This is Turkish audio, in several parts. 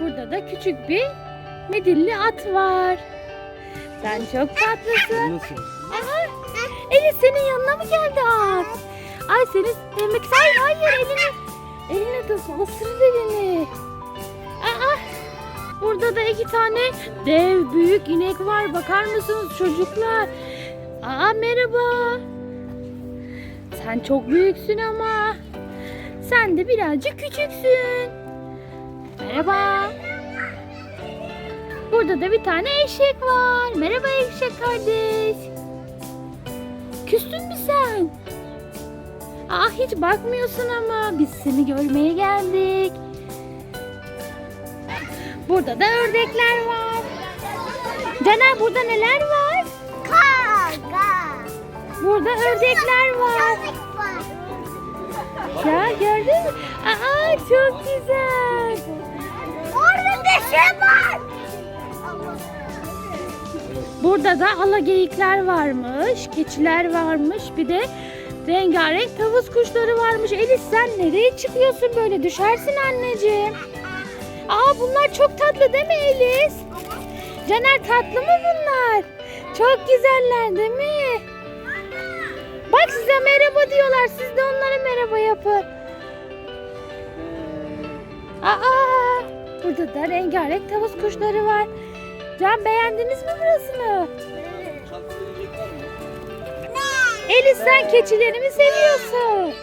Burada da küçük bir midilli at var. Sen çok tatlısın. Nasıl? Aha, Elif senin yanına mı geldi at? Ay seni sevmek hayır hayır elini elini tutma ısırır elini. Aa, burada da iki tane dev büyük inek var bakar mısınız çocuklar? Aa merhaba. Sen çok büyüksün ama. Sen de birazcık küçüksün. Merhaba. Burada da bir tane eşek var. Merhaba eşek kardeş. Küstün mü sen? Aa hiç bakmıyorsun ama biz seni görmeye geldik. Burada da ördekler var. Caner burada neler var? Karga. Burada ördekler var. Ya gördün mü? Aa çok güzel. Burada da alageyikler varmış, keçiler varmış, bir de rengarenk tavus kuşları varmış. Elis sen nereye çıkıyorsun böyle? Düşersin anneciğim. Aa bunlar çok tatlı değil mi Elis? Caner tatlı mı bunlar? Çok güzeller değil mi? Bak size merhaba diyorlar. Siz de onlara merhaba yapın. Aa, burada da rengarenk tavus kuşları var. Can beğendiniz mi burasını? Elis sen keçileri mi seviyorsun?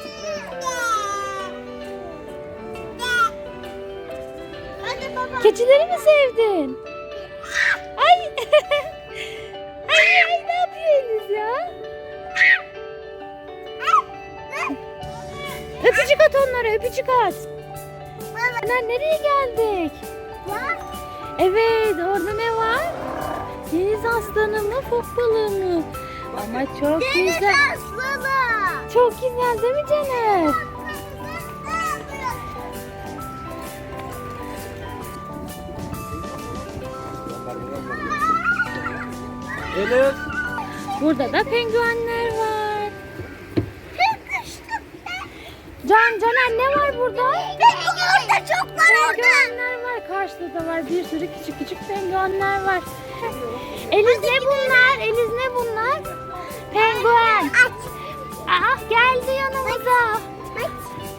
Keçileri mi sevdin? Ay. ay, ay ne yapıyor Elis ya? Öpücük at onlara öpücük at. Caner nereye geldik? Evet orada ne var? Deniz aslanı mı fok balığı mı? Ama çok Deniz güzel. aslanı. Çok güzel değil mi Caner? Elif. Burada da penguenler Can Caner ne var burada? Orada çok var orada. Penguenler var. Karşıda da var. Bir sürü küçük küçük penguenler var. Eliz ne bunlar? Eliz ne bunlar? Penguen. Aç. Aa geldi yanımıza.